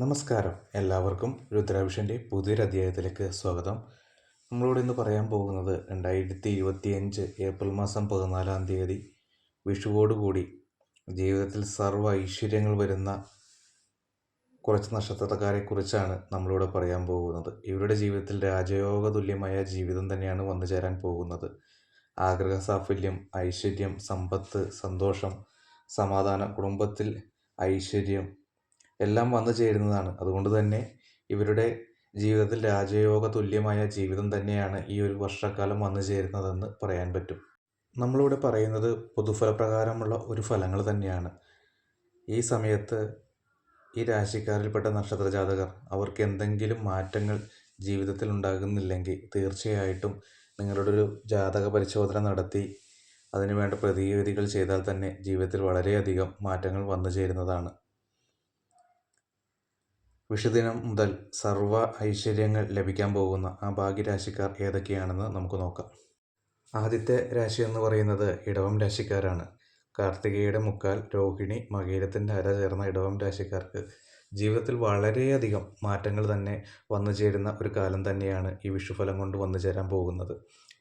നമസ്കാരം. എല്ലാവർക്കും രുദ്രാഭിഷന്റെ പുതിയൊരു അധ്യായത്തിലേക്ക് സ്വാഗതം. നമ്മളോട് ഇന്ന് പറയാൻ പോകുന്നത് രണ്ടായിരത്തി ഇരുപത്തിയഞ്ച് ഏപ്രിൽ മാസം പതിനാലാം തീയതി വിഷുവോടുകൂടി ജീവിതത്തിൽ സർവ ഐശ്വര്യങ്ങൾ വരുന്ന കുറച്ച് നക്ഷത്രക്കാരെ കുറിച്ചാണ് നമ്മളിവിടെ പറയാൻ പോകുന്നത്. ഇവരുടെ ജീവിതത്തിൽ രാജയോഗ തുല്യമായ ജീവിതം തന്നെയാണ് വന്നു ചേരാൻ പോകുന്നത്. ആഗ്രഹ സാഫല്യം ഐശ്വര്യം സമ്പത്ത് സന്തോഷം സമാധാനം കുടുംബത്തിൽ ഐശ്വര്യം എല്ലാം വന്നു ചേരുന്നതാണ്. അതുകൊണ്ട് തന്നെ ഇവരുടെ ജീവിതത്തിൽ രാജയോഗ തുല്യമായ ജീവിതം തന്നെയാണ് ഈ ഒരു വർഷക്കാലം വന്നു ചേരുന്നതെന്ന് പറയാൻ പറ്റും. നമ്മളിവിടെ പറയുന്നത് പൊതുഫലപ്രകാരമുള്ള ഒരു ഫലങ്ങൾ തന്നെയാണ്. ഈ സമയത്ത് ഈ രാശിക്കാരിൽപ്പെട്ട നക്ഷത്ര ജാതകർ അവർക്ക് എന്തെങ്കിലും മാറ്റങ്ങൾ ജീവിതത്തിൽ ഉണ്ടാകുന്നില്ലെങ്കിൽ തീർച്ചയായിട്ടും നിങ്ങളുടെ ഒരു ജാതക പരിശോധന നടത്തി അതിനുവേണ്ട പ്രതിവിധികൾ ചെയ്താൽ തന്നെ ജീവിതത്തിൽ വളരെയധികം മാറ്റങ്ങൾ വന്നു ചേരുന്നതാണ്. വിഷുദിനം മുതൽ സർവ ഐശ്വര്യങ്ങൾ ലഭിക്കാൻ പോകുന്ന ആ ഭാഗ്യരാശിക്കാർ ഏതൊക്കെയാണെന്ന് നമുക്ക് നോക്കാം. ആദ്യത്തെ രാശി എന്ന് പറയുന്നത് ഇടവം രാശിക്കാരാണ്. കാർത്തികയുടെ മുക്കാൽ രോഹിണി മകീരത്തിന്റെ അര ചേർന്ന ഇടവം രാശിക്കാർക്ക് ജീവിതത്തിൽ വളരെയധികം മാറ്റങ്ങൾ തന്നെ വന്നു ചേരുന്ന ഒരു കാലം തന്നെയാണ് ഈ വിഷുഫലം കൊണ്ട് വന്നു ചേരാൻ പോകുന്നത്.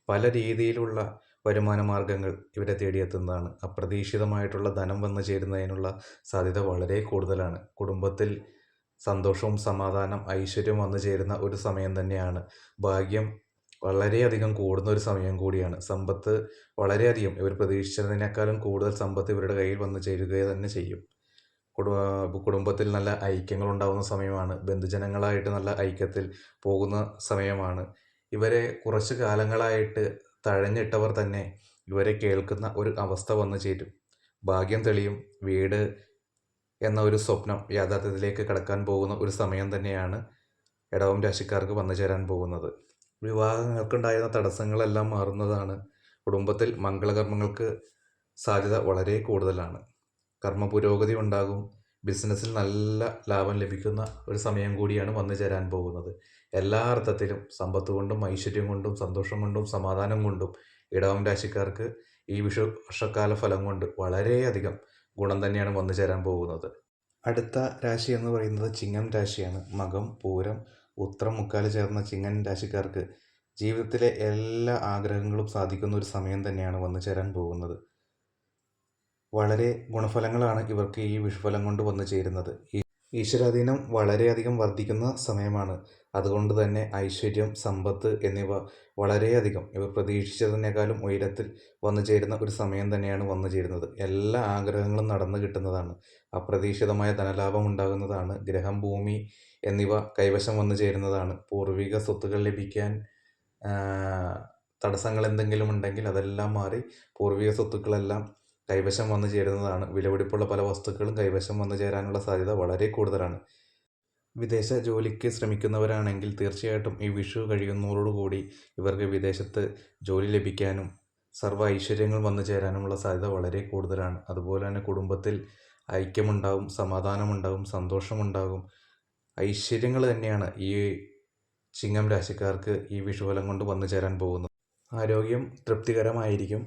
പല രീതിയിലുള്ള വരുമാന മാർഗങ്ങൾ ഇവരെ തേടിയെത്തുന്നതാണ്. അപ്രതീക്ഷിതമായിട്ടുള്ള ധനം വന്നു ചേരുന്നതിനുള്ള സാധ്യത വളരെ കൂടുതലാണ്. കുടുംബത്തിൽ സന്തോഷവും സമാധാനം ഐശ്വര്യവും വന്നു ചേരുന്ന ഒരു സമയം തന്നെയാണ്. ഭാഗ്യം വളരെയധികം കൂടുന്ന ഒരു സമയം കൂടിയാണ്. സമ്പത്ത് വളരെയധികം ഇവർ പ്രതീക്ഷിച്ചതിനേക്കാളും കൂടുതൽ സമ്പത്ത് ഇവരുടെ കയ്യിൽ വന്നു ചേരുക തന്നെ ചെയ്യും. കുടുംബ കുടുംബത്തിൽ നല്ല ഐക്യങ്ങൾ ഉണ്ടാകുന്ന സമയമാണ്. ബന്ധുജനങ്ങളായിട്ട് നല്ല ഐക്യത്തിൽ പോകുന്ന സമയമാണ്. ഇവരെ കുറച്ച് കാലങ്ങളായിട്ട് തഴഞ്ഞിട്ടവർ തന്നെ ഇവരെ കേൾക്കുന്ന ഒരു അവസ്ഥ വന്നു ചേരും. ഭാഗ്യം തെളിയും. വീട് എന്ന ഒരു സ്വപ്നം യാഥാർത്ഥ്യത്തിലേക്ക് കടക്കാൻ പോകുന്ന ഒരു സമയം തന്നെയാണ് ഇടവം രാശിക്കാർക്ക് വന്നു ചേരാൻ പോകുന്നത്. വിവാഹങ്ങൾക്കുണ്ടായിരുന്ന തടസ്സങ്ങളെല്ലാം മാറുന്നതാണ്. കുടുംബത്തിൽ മംഗളകർമ്മങ്ങൾക്ക് സാധ്യത വളരെ കൂടുതലാണ്. കർമ്മ പുരോഗതി ഉണ്ടാകും. ബിസിനസ്സിൽ നല്ല ലാഭം ലഭിക്കുന്ന ഒരു സമയം കൂടിയാണ് വന്നു ചേരാൻ പോകുന്നത്. എല്ലാ അർത്ഥത്തിലും സമ്പത്ത് കൊണ്ടും ഐശ്വര്യം കൊണ്ടും സന്തോഷം കൊണ്ടും സമാധാനം കൊണ്ടും ഇടവം രാശിക്കാർക്ക് ഈ വിഷു വർഷക്കാല ഫലം കൊണ്ട് വളരെയധികം ഗുണം തന്നെയാണ് വന്നു ചേരാൻ പോകുന്നത്. അടുത്ത രാശി എന്ന് പറയുന്നത് ചിങ്ങം രാശിയാണ്. മകം പൂരം ഉത്രം മുക്കാൽ ചേർന്ന ചിങ്ങൻ രാശിക്കാർക്ക് ജീവിതത്തിലെ എല്ലാ ആഗ്രഹങ്ങളും സാധിക്കുന്ന ഒരു സമയം തന്നെയാണ് വന്നു ചേരാൻ പോകുന്നത്. വളരെ ഗുണഫലങ്ങളാണ് ഇവർക്ക് ഈ വിഷുഫലം കൊണ്ട് വന്നു ചേരുന്നത്. ഈശ്വരാധീനം വളരെയധികം വർദ്ധിക്കുന്ന സമയമാണ്. അതുകൊണ്ട് തന്നെ ഐശ്വര്യം സമ്പത്ത് എന്നിവ വളരെയധികം. ഇവർ പ്രതീക്ഷിച്ചതിനേക്കാളും ഉയരത്തിൽ വന്നു ചേരുന്ന ഒരു സമയം തന്നെയാണ് വന്നു ചേരുന്നത്. എല്ലാ ആഗ്രഹങ്ങളും നടന്നു കിട്ടുന്നതാണ്. അപ്രതീക്ഷിതമായ ധനലാഭം ഉണ്ടാകുന്നതാണ്. ഗ്രഹം ഭൂമി എന്നിവ കൈവശം വന്നു ചേരുന്നതാണ്. പൂർവിക സ്വത്തുകൾ ലഭിക്കാൻ തടസ്സങ്ങൾ എന്തെങ്കിലും ഉണ്ടെങ്കിൽ അതെല്ലാം മാറി പൂർവിക സ്വത്തുക്കളെല്ലാം കൈവശം വന്നു ചേരുന്നതാണ്. വിലപിടിപ്പുള്ള പല വസ്തുക്കളും കൈവശം വന്നു ചേരാനുള്ള സാധ്യത വളരെ കൂടുതലാണ്. വിദേശ ജോലിക്ക് ശ്രമിക്കുന്നവരാണെങ്കിൽ തീർച്ചയായിട്ടും ഈ വിഷു കഴിയുന്നതോടുകൂടി ഇവർക്ക് വിദേശത്ത് ജോലി ലഭിക്കാനും സർവ ഐശ്വര്യങ്ങൾ വന്നു ചേരാനുമുള്ള സാധ്യത വളരെ കൂടുതലാണ്. അതുപോലെ തന്നെ കുടുംബത്തിൽ ഐക്യമുണ്ടാകും സമാധാനമുണ്ടാകും സന്തോഷമുണ്ടാകും. ഐശ്വര്യങ്ങൾ തന്നെയാണ് ഈ ചിങ്ങം രാശിക്കാർക്ക് ഈ വിഷുഫലം കൊണ്ട് വന്നു ചേരാൻ പോകുന്നത്. ആരോഗ്യം തൃപ്തികരമായിരിക്കും.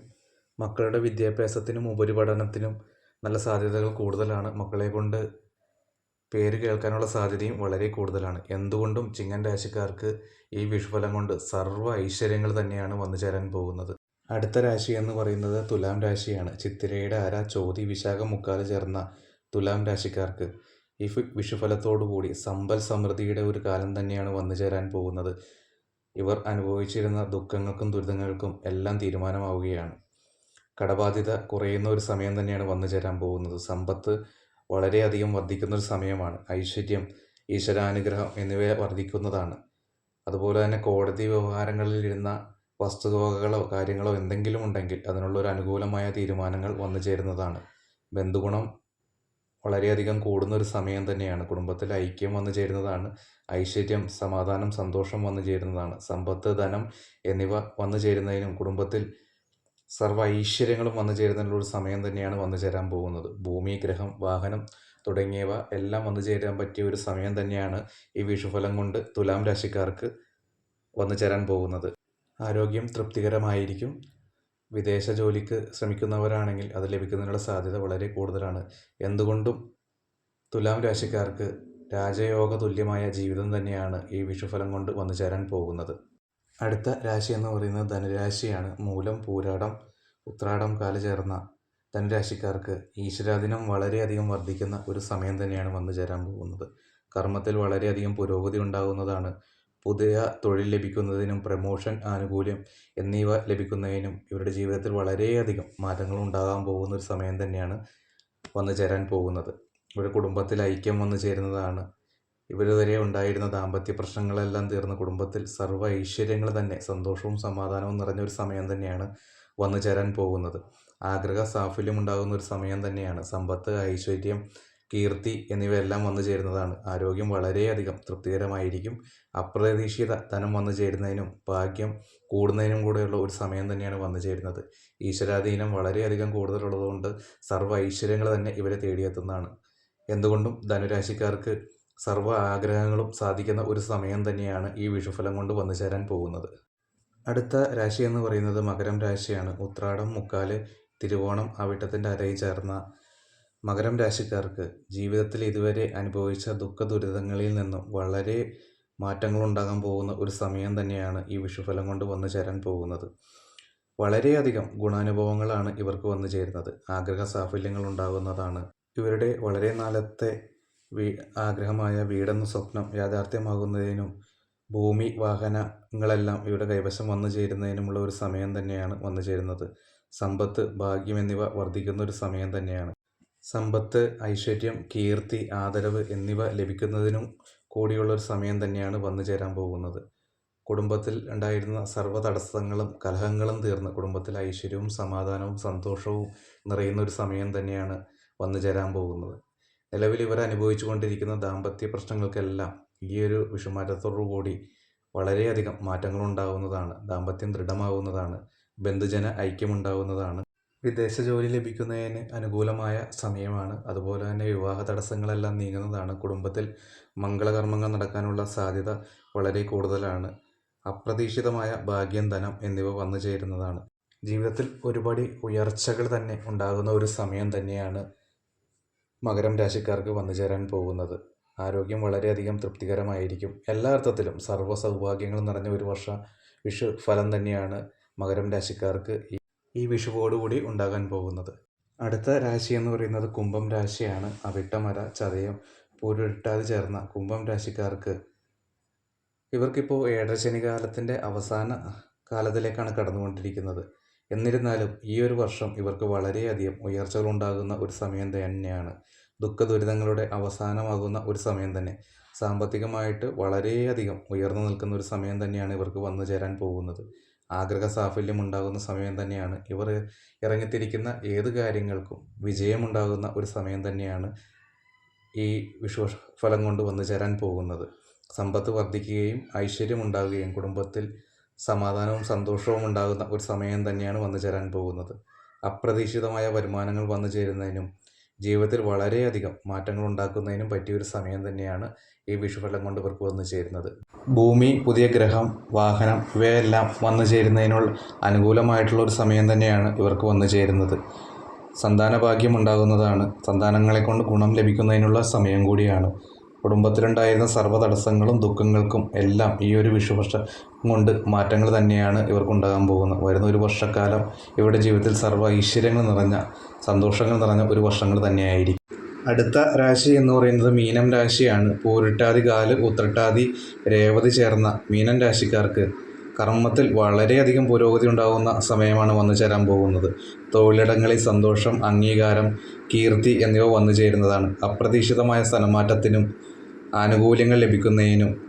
മക്കളുടെ വിദ്യാഭ്യാസത്തിനും ഉപരിപഠനത്തിനും നല്ല സാധ്യതകൾ കൂടുതലാണ്. മക്കളെ കൊണ്ട് പേര് കേൾക്കാനുള്ള സാധ്യതയും വളരെ കൂടുതലാണ്. എന്തുകൊണ്ടും ചിങ്ങൻ രാശിക്കാർക്ക് ഈ വിഷുഫലം കൊണ്ട് സർവ ഐശ്വര്യങ്ങൾ തന്നെയാണ് വന്നു ചേരാൻ പോകുന്നത്. അടുത്ത രാശി എന്ന് പറയുന്നത് തുലാം രാശിയാണ്. ചിത്തിരയുടെ അര ചോതി വിശാഖം മുക്കാൽ ചേർന്ന തുലാം രാശിക്കാർക്ക് ഈ വിഷുഫലത്തോടുകൂടി സമ്പൽ സമൃദ്ധിയുടെ ഒരു കാലം തന്നെയാണ് വന്നു ചേരാൻ പോകുന്നത്. ഇവർ അനുഭവിച്ചിരുന്ന ദുഃഖങ്ങൾക്കും ദുരിതങ്ങൾക്കും എല്ലാം തീരുമാനമാവുകയാണ്. കടബാധ്യത കുറയുന്ന ഒരു സമയം തന്നെയാണ് വന്നു ചേരാൻ പോകുന്നത്. സമ്പത്ത് വളരെയധികം വർദ്ധിക്കുന്ന ഒരു സമയമാണ്. ഐശ്വര്യം ഈശ്വരാനുഗ്രഹം എന്നിവ വർദ്ധിക്കുന്നതാണ്. അതുപോലെ തന്നെ കോടതി വ്യവഹാരങ്ങളിൽ ഇരുന്ന വസ്തുവകകളോ കാര്യങ്ങളോ എന്തെങ്കിലും ഉണ്ടെങ്കിൽ അതിനുള്ള ഒരു അനുകൂലമായ തീരുമാനങ്ങൾ വന്നു ചേരുന്നതാണ്. ബന്ധുഗുണം വളരെയധികം കൂടുന്ന ഒരു സമയം തന്നെയാണ്. കുടുംബത്തിൽ ഐക്യം വന്നു ചേരുന്നതാണ്. ഐശ്വര്യം സമാധാനം സന്തോഷം വന്നു ചേരുന്നതാണ്. സമ്പത്ത് ധനം എന്നിവ വന്നു ചേരുന്നതിനും കുടുംബത്തിൽ സർവ ഐശ്വര്യങ്ങളും വന്നു ചേരുന്നതിനുള്ള ഒരു സമയം തന്നെയാണ് വന്നു ചേരാൻ പോകുന്നത്. ഭൂമി ഗ്രഹം വാഹനം തുടങ്ങിയവ എല്ലാം വന്നു ചേരാൻ പറ്റിയ ഒരു സമയം തന്നെയാണ് ഈ വിഷുഫലം കൊണ്ട് തുലാം രാശിക്കാർക്ക് വന്നു ചേരാൻ പോകുന്നത്. ആരോഗ്യം തൃപ്തികരമായിരിക്കും. വിദേശ ജോലിക്ക് ശ്രമിക്കുന്നവരാണെങ്കിൽ അത് ലഭിക്കുന്നതിനുള്ള സാധ്യത വളരെ കൂടുതലാണ്. എന്തുകൊണ്ടും തുലാം രാശിക്കാർക്ക് രാജയോഗ തുല്യമായ ജീവിതം തന്നെയാണ് ഈ വിഷുഫലം കൊണ്ട് വന്നു ചേരാൻ പോകുന്നത്. അടുത്ത രാശി എന്ന് പറയുന്നത് ധനുരാശിയാണ്. മൂലം പൂരാടം ഉത്രാടം കാല ചേർന്ന ധനുരാശിക്കാർക്ക് ഈശ്വരാധീനം വളരെയധികം വർദ്ധിക്കുന്ന ഒരു സമയം തന്നെയാണ് വന്നു ചേരാൻ പോകുന്നത്. കർമ്മത്തിൽ വളരെയധികം പുരോഗതി ഉണ്ടാകുന്നതാണ്. പുതിയ തൊഴിൽ ലഭിക്കുന്നതിനും പ്രമോഷൻ ആനുകൂല്യം എന്നിവ ലഭിക്കുന്നതിനും ഇവരുടെ ജീവിതത്തിൽ വളരെയധികം മാറ്റങ്ങൾ ഉണ്ടാകാൻ പോകുന്ന ഒരു സമയം തന്നെയാണ് വന്നു ചേരാൻ പോകുന്നത്. ഇവരുടെ കുടുംബത്തിൽ ഐക്യം വന്നു ചേരുന്നതാണ് ഇവരിതുവരെ ഉണ്ടായിരുന്ന ദാമ്പത്യ പ്രശ്നങ്ങളെല്ലാം തീർന്ന് കുടുംബത്തിൽ സർവ ഐശ്വര്യങ്ങൾ തന്നെ സന്തോഷവും സമാധാനവും നിറഞ്ഞ ഒരു സമയം തന്നെയാണ് വന്നു ചേരാൻ പോകുന്നത്. ആഗ്രഹ സാഫല്യം ഉണ്ടാകുന്ന ഒരു സമയം തന്നെയാണ്. സമ്പത്ത് ഐശ്വര്യം കീർത്തി എന്നിവയെല്ലാം വന്നു ചേരുന്നതാണ്. ആരോഗ്യം വളരെയധികം തൃപ്തികരമായിരിക്കും. അപ്രതീക്ഷിത ധനം വന്നു ചേരുന്നതിനും ഭാഗ്യം കൂടുന്നതിനും കൂടെയുള്ള ഒരു സമയം തന്നെയാണ് വന്നു ചേരുന്നത്. ഈശ്വരാധീനം വളരെയധികം കൂടുതലുള്ളതുകൊണ്ട് സർവ ഐശ്വര്യങ്ങൾ തന്നെ ഇവരെ തേടിയെത്തുന്നതാണ്. എന്തുകൊണ്ടും ധനുരാശിക്കാർക്ക് സർവ ആഗ്രഹങ്ങളും സാധിക്കുന്ന ഒരു സമയം തന്നെയാണ് ഈ വിഷുഫലം കൊണ്ട് വന്നു ചേരാൻ പോകുന്നത്. അടുത്ത രാശി എന്ന് പറയുന്നത് മകരം രാശിയാണ്. ഉത്രാടം മുക്കാൽ തിരുവോണം അവിട്ടത്തിന്റെ അരയിൽ ചേർന്ന മകരം രാശിക്കാർക്ക് ജീവിതത്തിൽ ഇതുവരെ അനുഭവിച്ച ദുഃഖ ദുരിതങ്ങളിൽ നിന്നും വളരെ മാറ്റങ്ങൾ ഉണ്ടാകാൻ പോകുന്ന ഒരു സമയം തന്നെയാണ് ഈ വിഷുഫലം കൊണ്ട് വന്നു ചേരാൻ പോകുന്നത്. വളരെയധികം ഗുണാനുഭവങ്ങളാണ് ഇവർക്ക് വന്നു ചേരുന്നത്. ആഗ്രഹ സാഫല്യങ്ങൾ ഉണ്ടാകുന്നതാണ്. ഇവരുടെ വളരെ നാളത്തെ ആഗ്രഹമായ വീടെന്ന സ്വപ്നം യാഥാർത്ഥ്യമാകുന്നതിനും ഭൂമി വാഹനങ്ങളെല്ലാം ഇവിടെ കൈവശം വന്നു ചേരുന്നതിനുമുള്ള ഒരു സമയം തന്നെയാണ് വന്നു ചേരുന്നത്. സമ്പത്ത് ഭാഗ്യം എന്നിവ വർദ്ധിക്കുന്ന ഒരു സമയം തന്നെയാണ്. സമ്പത്ത് ഐശ്വര്യം കീർത്തി ആദരവ് എന്നിവ ലഭിക്കുന്നതിനും കൂടിയുള്ള ഒരു സമയം തന്നെയാണ് വന്നു ചേരാൻ പോകുന്നത്. കുടുംബത്തിൽ ഉണ്ടായിരുന്ന സർവ തടസ്സങ്ങളും കലഹങ്ങളും തീർന്ന് കുടുംബത്തിൽ ഐശ്വര്യവും സമാധാനവും സന്തോഷവും നിറയുന്ന ഒരു സമയം തന്നെയാണ് വന്നു ചേരാൻ പോകുന്നത്. നിലവിൽ ഇവർ അനുഭവിച്ചു കൊണ്ടിരിക്കുന്ന ദാമ്പത്യ പ്രശ്നങ്ങൾക്കെല്ലാം ഈ ഒരു വിഷുമാറ്റത്തോടുകൂടി വളരെയധികം മാറ്റങ്ങൾ ഉണ്ടാകുന്നതാണ് ദാമ്പത്യം ദൃഢമാവുന്നതാണ്. ബന്ധുജന ഐക്യമുണ്ടാകുന്നതാണ് വിദേശ ജോലി ലഭിക്കുന്നതിന് അനുകൂലമായ സമയമാണ്. അതുപോലെ തന്നെ വിവാഹ തടസ്സങ്ങളെല്ലാം നീങ്ങുന്നതാണ്. കുടുംബത്തിൽ മംഗളകർമ്മങ്ങൾ നടക്കാനുള്ള സാധ്യത വളരെ കൂടുതലാണ്. അപ്രതീക്ഷിതമായ ഭാഗ്യം ധനം എന്നിവ വന്നു ചേരുന്നതാണ്. ജീവിതത്തിൽ ഒരുപാട് ഉയർച്ചകൾ തന്നെ ഉണ്ടാകുന്ന ഒരു സമയം തന്നെയാണ് മകരം രാശിക്കാർക്ക് വന്നു ചേരാൻ പോകുന്നത്. ആരോഗ്യം വളരെയധികം തൃപ്തികരമായിരിക്കും. എല്ലാ അർത്ഥത്തിലും സർവ സൗഭാഗ്യങ്ങളും നിറഞ്ഞ ഒരു വർഷ വിഷു ഫലം തന്നെയാണ് മകരം രാശിക്കാർക്ക് ഈ വിഷുവോടുകൂടി ഉണ്ടാകാൻ പോകുന്നത്. അടുത്ത രാശി എന്ന് പറയുന്നത് കുംഭം രാശിയാണ്. അവിട്ടമര ചതയം പൂരിട്ടാതെ ചേർന്ന കുംഭം രാശിക്കാർക്ക് ഇവർക്കിപ്പോൾ ഏഴരശനി കാലത്തിന്റെ അവസാന കാലത്തിലേക്കാണ് കടന്നുകൊണ്ടിരിക്കുന്നത്. എന്നിരുന്നാലും ഈ ഒരു വർഷം ഇവർക്ക് വളരെയധികം ഉയർച്ചകൾ ഉണ്ടാകുന്ന ഒരു സമയം തന്നെയാണ്. ദുഃഖ ദുരിതങ്ങളുടെ അവസാനമാകുന്ന ഒരു സമയം തന്നെ. സാമ്പത്തികമായിട്ട് വളരെയധികം ഉയർന്നു നിൽക്കുന്ന ഒരു സമയം തന്നെയാണ് ഇവർക്ക് വന്നു ചേരാൻ പോകുന്നത്. ആഗ്രഹ സാഫല്യം ഉണ്ടാകുന്ന സമയം തന്നെയാണ്. ഇവർ ഇറങ്ങിത്തിരിക്കുന്ന ഏത് കാര്യങ്ങൾക്കും വിജയമുണ്ടാകുന്ന ഒരു സമയം തന്നെയാണ് ഈ വിഷു ഫലം കൊണ്ട് വന്നു ചേരാൻ പോകുന്നത്. സമ്പത്ത് വർദ്ധിക്കുകയും ഐശ്വര്യമുണ്ടാകുകയും കുടുംബത്തിൽ സമാധാനവും സന്തോഷവും ഉണ്ടാകുന്ന ഒരു സമയം തന്നെയാണ് വന്നു ചേരാൻ പോകുന്നത്. അപ്രതീക്ഷിതമായ വരുമാനങ്ങൾ വന്നു ചേരുന്നതിനും ജീവിതത്തിൽ വളരെയധികം മാറ്റങ്ങൾ ഉണ്ടാക്കുന്നതിനും പറ്റിയ ഒരു സമയം തന്നെയാണ് ഈ വിഷുഫലം കൊണ്ട് ഇവർക്ക് വന്നു ചേരുന്നത്. ഭൂമി പുതിയ ഗ്രഹം വാഹനം ഇവയെല്ലാം വന്നു ചേരുന്നതിനുള്ള അനുകൂലമായിട്ടുള്ള ഒരു സമയം തന്നെയാണ് ഇവർക്ക് വന്നു ചേരുന്നത്. സന്താന ഭാഗ്യം ഉണ്ടാകുന്നതാണ്. സന്താനങ്ങളെ കൊണ്ട് ഗുണം ലഭിക്കുന്നതിനുള്ള സമയം കൂടിയാണ്. കുടുംബത്തിലുണ്ടായിരുന്ന സർവ തടസ്സങ്ങളും ദുഃഖങ്ങൾക്കും എല്ലാം ഈ ഒരു വിഷുവർഷം കൊണ്ട് മാറ്റങ്ങൾ തന്നെയാണ് ഇവർക്കുണ്ടാകാൻ പോകുന്നത്. വരുന്ന ഒരു വർഷക്കാലം ഇവരുടെ ജീവിതത്തിൽ സർവ ഐശ്വര്യങ്ങൾ നിറഞ്ഞ സന്തോഷങ്ങൾ നിറഞ്ഞ ഒരു വർഷങ്ങൾ തന്നെയായിരിക്കും. അടുത്ത രാശി എന്ന് പറയുന്നത് മീനം രാശിയാണ്. പൂരിട്ടാതി കാൽ ഉത്രട്ടാതി രേവതി ചേർന്ന മീനം രാശിക്കാർക്ക് കർമ്മത്തിൽ വളരെയധികം പുരോഗതി ഉണ്ടാകുന്ന സമയമാണ് വന്നു ചേരാൻ പോകുന്നത്. തൊഴിലിടങ്ങളിൽ സന്തോഷം അംഗീകാരം കീർത്തി എന്നിവ വന്നു ചേരുന്നതാണ്. അപ്രതീക്ഷിതമായ സ്ഥലമാറ്റത്തിനും ആനുകൂല്യങ്ങൾ ലഭിക്കുന്നതിനും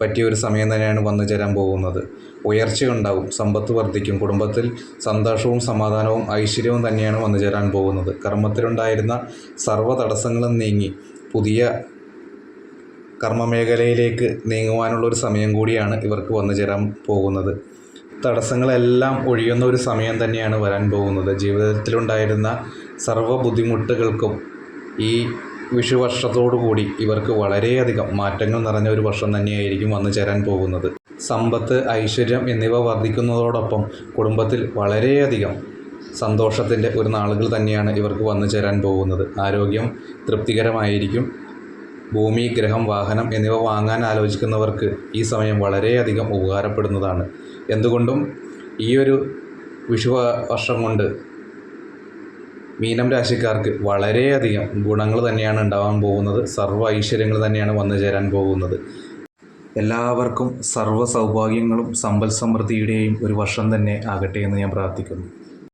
പറ്റിയ ഒരു സമയം തന്നെയാണ് വന്നു ചേരാൻ പോകുന്നത്. ഉയർച്ചയുണ്ടാവും സമ്പത്ത് വർദ്ധിക്കും കുടുംബത്തിൽ സന്തോഷവും സമാധാനവും ഐശ്വര്യവും തന്നെയാണ് വന്നു ചേരാൻ പോകുന്നത്. കർമ്മത്തിലുണ്ടായിരുന്ന സർവ തടസ്സങ്ങളും നീങ്ങി പുതിയ കർമ്മമേഖലയിലേക്ക് നീങ്ങുവാനുള്ള ഒരു സമയം കൂടിയാണ് ഇവർക്ക് വന്നു ചേരാൻ പോകുന്നത്. തടസ്സങ്ങളെല്ലാം ഒഴിയുന്ന ഒരു സമയം തന്നെയാണ് വരാൻ പോകുന്നത്. ജീവിതത്തിലുണ്ടായിരുന്ന സർവ ബുദ്ധിമുട്ടുകൾക്കും ഈ വിഷുവർഷത്തോടു കൂടി ഇവർക്ക് വളരെയധികം മാറ്റങ്ങൾ നിറഞ്ഞ ഒരു വർഷം തന്നെയായിരിക്കും വന്നു ചേരാൻ പോകുന്നത്. സമ്പത്ത് ഐശ്വര്യം എന്നിവ വർദ്ധിക്കുന്നതോടൊപ്പം കുടുംബത്തിൽ വളരെയധികം സന്തോഷത്തിന്റെ ഒരു നാളുകൾ തന്നെയാണ് ഇവർക്ക് വന്നു ചേരാൻ പോകുന്നത്. ആരോഗ്യം തൃപ്തികരമായിരിക്കും. ഭൂമി ഗ്രഹം വാഹനം എന്നിവ വാങ്ങാൻ ആലോചിക്കുന്നവർക്ക് ഈ സമയം വളരെയധികം ഉപകാരപ്പെടുന്നതാണ്. എന്തുകൊണ്ടും ഈ ഒരു വിഷു വർഷം കൊണ്ട് മീനം രാശിക്കാർക്ക് വളരെയധികം ഗുണങ്ങൾ തന്നെയാണ് ഉണ്ടാവാൻ പോകുന്നത്. സർവ ഐശ്വര്യങ്ങൾ തന്നെയാണ് വന്നു ചേരാൻ പോകുന്നത്. എല്ലാവർക്കും സർവ സൗഭാഗ്യങ്ങളും സമ്പൽ സമൃദ്ധിയുടെയും ഒരു വർഷം തന്നെ ആകട്ടെ എന്ന് ഞാൻ പ്രാർത്ഥിക്കുന്നു.